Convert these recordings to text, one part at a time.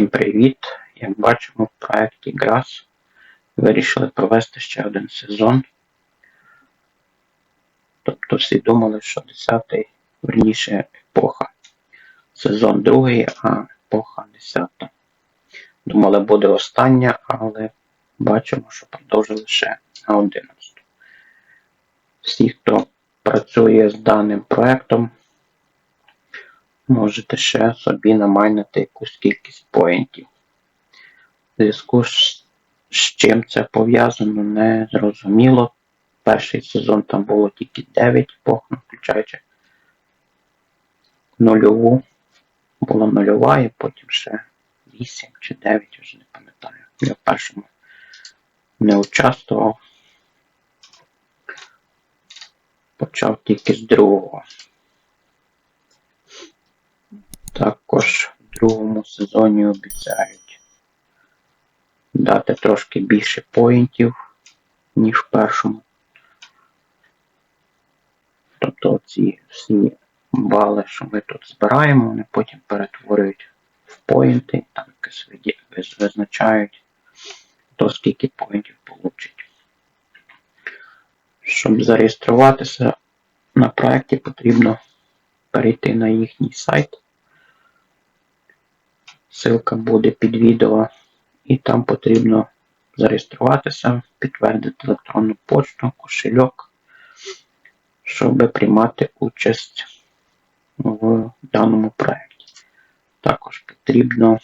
Всім привіт! Як бачимо, в проєкті GRAS вирішили провести ще один сезон. Тобто всі думали, що 10-й, верніше, епоха. Сезон другий, а епоха 10-та. Думали, буде остання, але бачимо, що продовжили ще на 11. Всі, хто працює з даним проєктом, можете ще собі намайнити якусь кількість поінтів. В зв'язку з, чим це пов'язано, не зрозуміло. Перший сезон там було тільки 9 епох, включаючи нульову. Була нульова і потім ще 8 чи 9, вже не пам'ятаю. Я в першому не участвував. Почав тільки з другого. Також в другому сезоні обіцяють дати трошки більше поінтів, ніж в першому. Тобто ці всі бали, що ми тут збираємо, вони потім перетворюють в поінти, там якось визначають, то скільки поінтів получить. Щоб зареєструватися на проєкті, потрібно перейти на їхній сайт. Ссылка буде під відео, і там потрібно зареєструватися, підтвердити електронну почту, кошельок, щоб приймати участь в даному проєкті. Також потрібно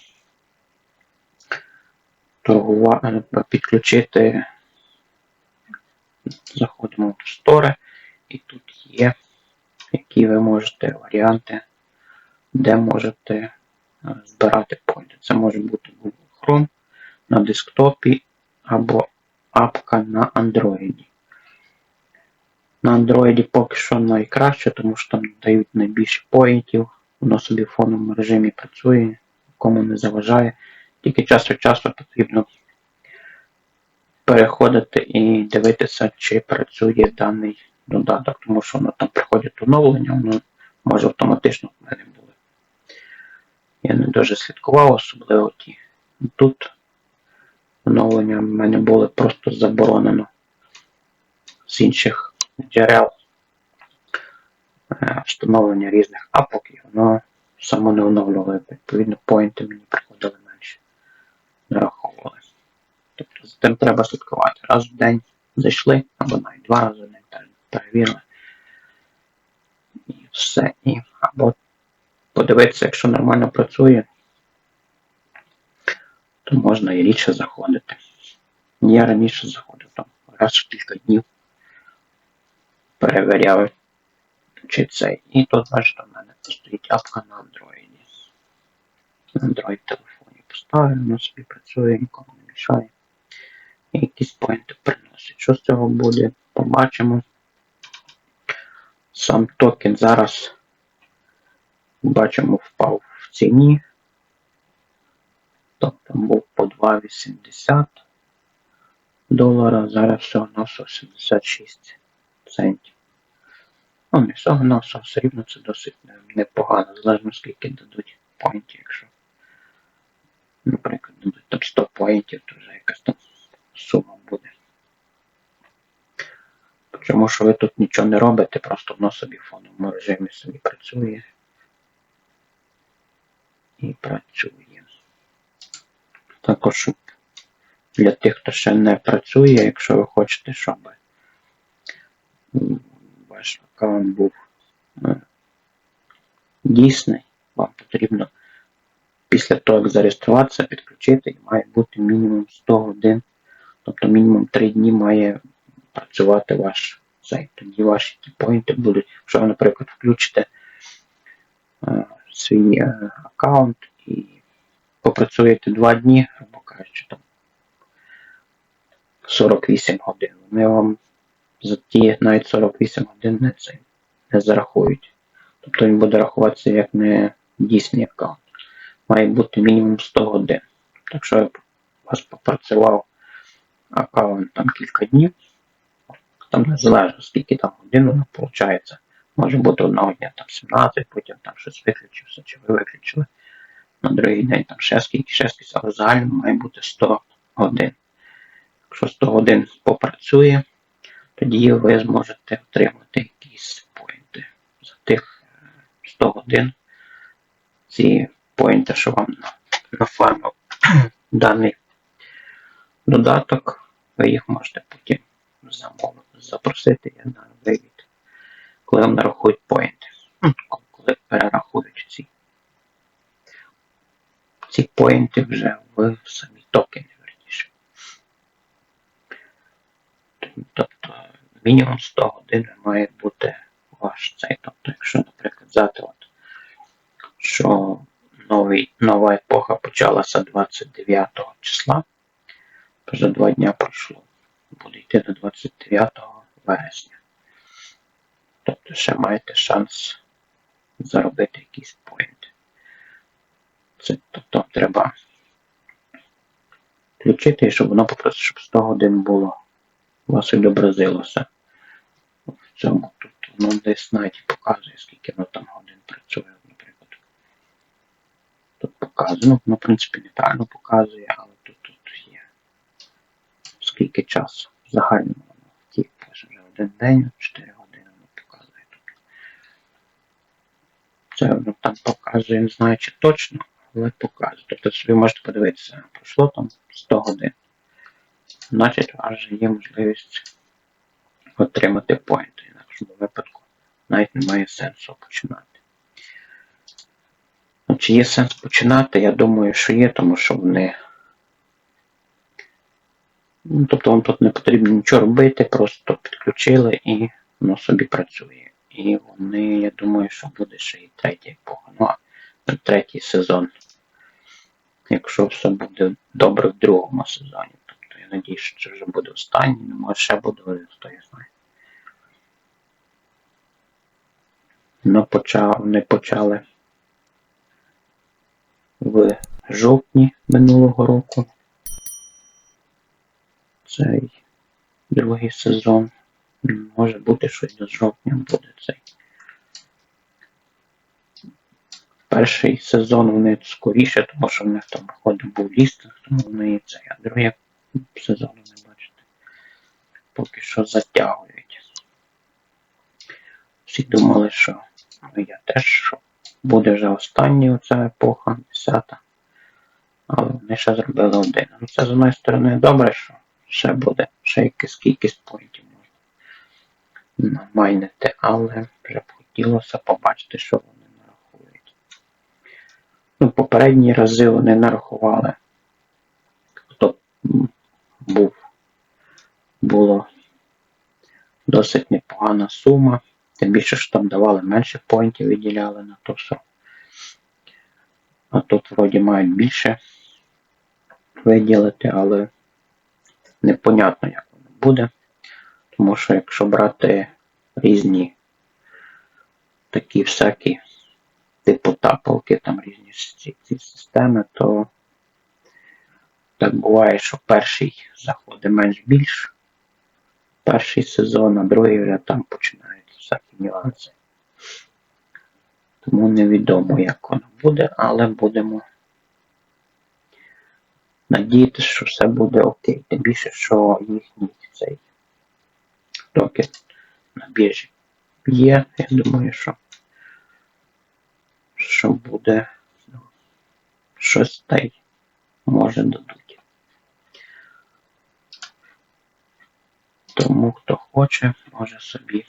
торгувати, підключити, заходимо в Store, і тут є, які ви можете варіанти, де можете е, збирати поінти. Це може бути Google Chrome на десктопі або апка на Android. На Android поки що найкраще, тому що там дають найбільше поінтів, воно собі в фоновому режимі працює, кому не заважає. Тільки час від часу потрібно переходити і дивитися, чи працює даний додаток, тому що воно там приходять оновлення, воно може автоматично в мене були. Я не дуже слідкував, особливо ті. Тут оновлення в мене були просто заборонено з інших джерел е, встановлення різних апок, і воно само не оновлювало. Відповідно, поінти мені приходили менше. Нараховували. Тобто за тим треба слідкувати. Раз в день зайшли, або навіть два рази в день перевірили. І все. І, або подивитися, якщо нормально працює, то можна і рідше заходити. Я раніше заходив там раз в кілька днів. Перевіряв, чи це. І тут, бачите, в мене стоїть апка на Android. На Android телефоні поставив, воно собі працює, нікому не мішає. І якісь поінти приносить. Що з цього буде, побачимо. Сам токен зараз бачимо впав в ціні. Тобто був по 2,80 долара, зараз всього на 76 центів. Ну, не всього на все рівно це досить непогано, залежно скільки дадуть поінтів, якщо, наприклад, дадуть там 100 поінтів, то вже якась там сума буде. Чому що ви тут нічого не робите, просто воно собі в фоновому режимі собі працює. І працює. Також для тих, хто ще не працює, якщо ви хочете, щоб ваш аккаунт був е, дійсний, вам потрібно після того, як зареєструватися, підключити має бути мінімум 100 годин, тобто мінімум 3 дні має працювати ваш сайт. Тоді ваші ті поінти будуть, якщо ви, наприклад, включите е, свій е, аккаунт і попрацюєте 2 дні, грубо кажучи, там 48 годин. Вони вам за ті навіть 48 годин не, це, не зарахують. Тобто він буде рахуватися як не дійсний аккаунт. Має бути мінімум 100 годин. Так що у вас попрацював аккаунт там кілька днів, там незалежно скільки там годин воно виходить. Може бути одного дня там 17, потім там щось виключився, чи ви виключили. на другий день там ще скільки, ще скільки, але загально має бути 100 годин. Якщо 100 годин попрацює, тоді ви зможете отримати якісь поінти. За тих е, 100 годин ці поінти, що вам на- нафармив даний додаток, ви їх можете потім замовити, запросити на вивід, коли вам нарахують поінти. Коли перерахують ці, ці поінти вже в самі токени, верніше. Тобто мінімум 100 годин має бути ваш цей. Тобто, якщо, наприклад, взяти, от, що новий, нова епоха почалася 29 числа, то вже два дня пройшло. Буде йти до 29 вересня. Тобто ще маєте шанс заробити якісь поінти. Це тобто треба включити, щоб воно попросту, щоб 100 годин було у вас відобразилося. В цьому тут воно десь навіть показує, скільки воно там годин працює, наприклад. Тут показано, воно в принципі неправильно показує, але тут, тут є скільки часу. В загальному воно втік, вже один день, 4 години воно показує тут. Це воно там показує, не знаю чи точно, але показує. Тобто ви можете подивитися, пройшло там 100 годин. Значить, у вас є можливість отримати поінти. В інакшому випадку навіть немає сенсу починати. Ну, Чи є сенс починати? Я думаю, що є, тому що вони. Ну, тобто вам тут не потрібно нічого робити, просто підключили і воно собі працює. І вони, я думаю, що буде ще і епоха. Ну, третій сезон. Якщо все буде добре в другому сезоні. Тобто я надіюсь, що це вже буде останній, ну ще буде, хто я знає. Ну, почав, вони почали в жовтні минулого року. Цей другий сезон. Може бути щось до жовтня буде цей. Перший сезон вони скоріше, тому що в них там виходить був лістинг, тому вони і цей, а другий сезон не бачите. Поки що затягують. Всі думали, що ну, я теж що буде вже остання оця епоха, 10 Але вони ще зробили один. Ну це з одної сторони добре, що ще буде, ще якийсь кількість поінтів можна намайнити, але вже б хотілося побачити, що вони нарахують. Ну, попередні рази вони нарахували. Хто був, було досить непогана сума. Тим більше, що там давали менше поінтів, виділяли на то все. А тут вроді мають більше виділити, але непонятно, як воно буде. Тому що якщо брати різні такі всякі типу тапалки, там різні ці, системи, то так буває, що перший заходить менш більш, перший сезон, а другий вже там починаються всякі нюанси. Тому невідомо, як воно буде, але будемо надіятися, що все буде окей. Тим більше, що їхній цей токен на біржі є. Я думаю, що, що буде ну, щось та й може дадуть. Тому хто хоче, може собі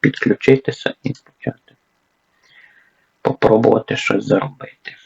підключитися і почати попробувати щось заробити.